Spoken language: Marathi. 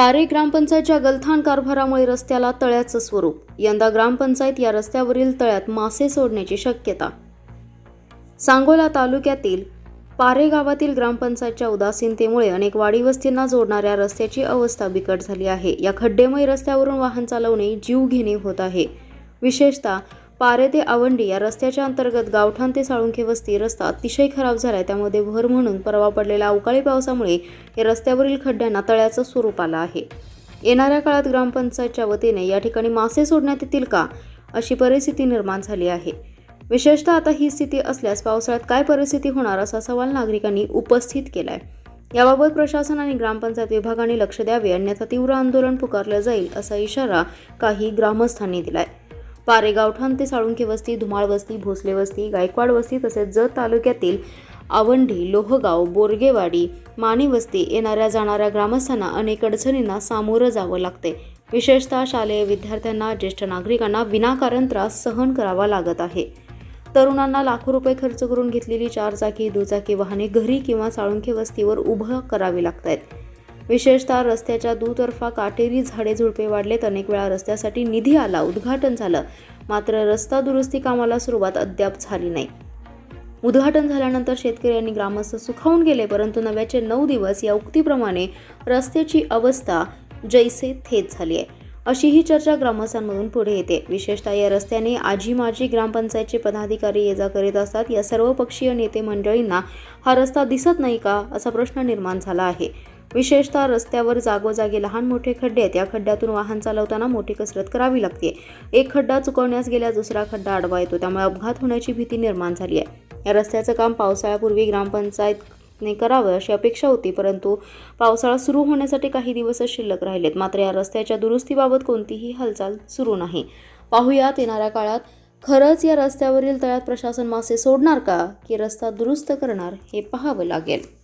पारे ग्रामपंचायतच्या गलथान कारभारामुळे रस्त्याला तळ्याचं स्वरूप. यंदा ग्रामपंचायत या रस्त्यावरील तळ्यात मासे सोडण्याची शक्यता. सांगोला तालुक्यातील पारे गावातील ग्रामपंचायतच्या उदासीनतेमुळे अनेक वाडीवस्तींना जोडणाऱ्या रस्त्याची अवस्था बिकट झाली आहे. या खड्डेमय रस्त्यावरून वाहन चालवणे जीवघेणे होत आहे. विशेषतः पारे ते आवंडी या रस्त्याच्या अंतर्गत गावठाण ते साळुंखे वस्ती रस्ता अतिशय खराब झालाय. त्यामध्ये भर म्हणून परवा पडलेल्या अवकाळी पावसामुळे या रस्त्यावरील खड्ड्यांना तळ्याचं स्वरूप आलं आहे. येणाऱ्या काळात ग्रामपंचायतच्या वतीने या ठिकाणी मासे सोडण्यात येतील का अशी परिस्थिती निर्माण झाली आहे. विशेषतः आता ही स्थिती असल्यास पावसाळ्यात काय परिस्थिती होणार असा सवाल नागरिकांनी उपस्थित केलाय. याबाबत प्रशासन आणि ग्रामपंचायत विभागाने लक्ष द्यावे अन्यथा तीव्र आंदोलन पुकारलं जाईल असा इशारा काही ग्रामस्थांनी दिलाय. पारेगावठाण ते साळुंखे वस्ती धुमाळ वस्ती भोसले वस्ती गायकवाड वस्ती तसेच जत तालुक्यातील आवंढी लोहगाव बोरगेवाडी माणी वस्ती येणाऱ्या जाणाऱ्या ग्रामस्थांना अनेक अडचणींना सामोरं जावं लागते. विशेषतः शालेय विद्यार्थ्यांना ज्येष्ठ नागरिकांना विनाकारण त्रास सहन करावा लागत आहे. तरुणांना लाखो रुपये खर्च करून घेतलेली चारचाकी दुचाकी वाहने घरी किंवा साळुंखे वस्तीवर उभं करावी लागत आहेत विशेषतः रस्त्याच्या दुतर्फा काटेरी झाडे झुडपे वाढलेत. अनेक वेळा रस्त्यासाठी निधी आला. उद्घाटन झालं. मात्र रस्ता दुरुस्ती कामाला सुरुवात अद्याप झाली नाही. उद्घाटन झाल्यानंतर शेतकरी आणि ग्रामस्थ सुखावून गेले परंतु नव्याचे नऊ दिवस या उक्तीप्रमाणे रस्त्याची अवस्था जैसे थेच झाली आहे. अशी ही चर्चा ग्रामस्थांमधून पुढे येते. विशेषतः या रस्त्याने आजी माजी ग्रामपंचायतचे पदाधिकारी ये जा करीत असतात. या सर्व पक्षीय नेते मंडळींना हा रस्ता दिसत नाही का असा प्रश्न निर्माण झाला आहे. विशेषतः रस्त्यावर जागोजागी लहान मोठे खड्डे आहेत. या खड्ड्यातून वाहन चालवताना मोठी कसरत करावी लागते. एक खड्डा चुकवण्यास गेल्या दुसरा खड्डा आडवा येतो. त्यामुळे अपघात होण्याची भीती निर्माण झाली आहे. या रस्त्याचं काम पावसाळ्यापूर्वी ग्रामपंचायतने करावं अशी अपेक्षा होती परंतु पावसाळा सुरू होण्यासाठी काही दिवसच शिल्लक राहिलेत. मात्र या रस्त्याच्या दुरुस्तीबाबत कोणतीही हालचाल सुरू नाही. पाहूयात येणाऱ्या काळात खरंच या रस्त्यावरील तळ्यात प्रशासन मासे सोडणार का? की रस्ता दुरुस्त करणार हे पाहावं लागेल.